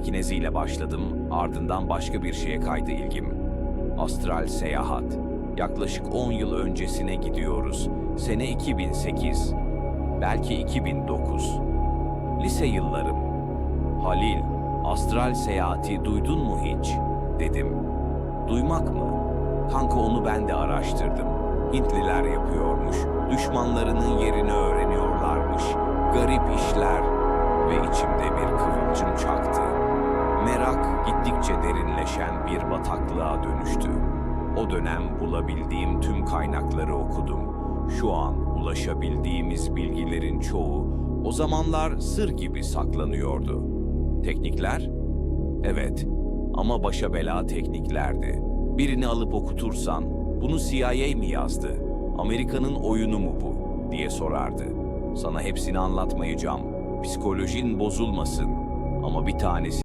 telekineziyle başladım, ardından başka bir şeye kaydı ilgim. Astral seyahat. Yaklaşık 10 yıl öncesine gidiyoruz. Sene 2008. Belki 2009. Lise yıllarım. Halil, astral seyahati duydun mu hiç? Dedim. Duymak mı? Kanka onu ben de araştırdım. Hintliler yapıyormuş. Düşmanlarının yerini öğreniyorlarmış. Garip işler. Ve içimde bir kıvılcım çaktı. Gittikçe derinleşen bir bataklığa dönüştü. O dönem bulabildiğim tüm kaynakları okudum. Şu an ulaşabildiğimiz bilgilerin çoğu o zamanlar sır gibi saklanıyordu. Teknikler? Evet ama başa bela tekniklerdi. Birini alıp okutursan bunu CIA mi yazdı? Amerika'nın oyunu mu bu? diye sorardı. Sana hepsini anlatmayacağım. Psikolojin bozulmasın. Ama bir tanesi